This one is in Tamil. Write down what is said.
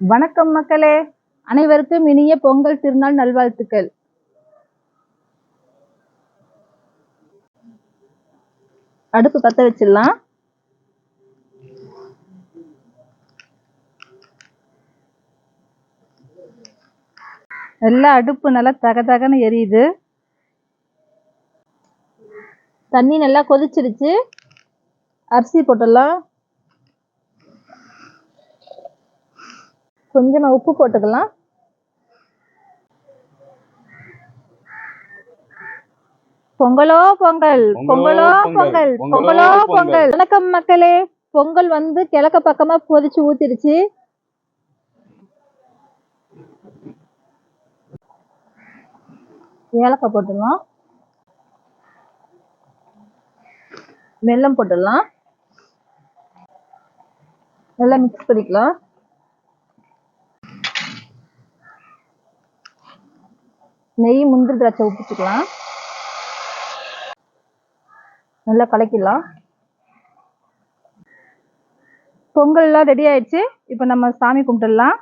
வணக்கம் மக்களே. அனைவருக்கும் இனிய பொங்கல் திருநாள் நல்வாழ்த்துக்கள். அடுப்பு பத்த வச்சிடலாம். நல்லா அடுப்பு நல்லா தகதகன்னு எரியுது. தண்ணி நல்லா கொதிச்சிருச்சு. அரிசி போட்டுடலாம். கொஞ்சமா உப்பு போட்டுக்கலாம். பொங்கலோ பொங்கல் பொங்கலோ பொங்கல் பொங்கலோ. பொங்கல் வணக்கம் மக்களே. பொங்கல் வந்து கிழக்க பக்கமா கொதிச்சு ஊத்திருச்சு. ஏலக்காய் போட்டுடலாம். வெல்லம் போட்டுடலாம். நல்லா மிக்ஸ் பண்ணிக்கலாம். நெய் முந்திரி திராட்சை ஊற்றிக்கலாம் நல்லா கலக்கிடலாம். பொங்கல்லாம் ரெடி ஆயிடுச்சு. இப்போ நம்ம சாமி கும்பிட்டுடலாம்.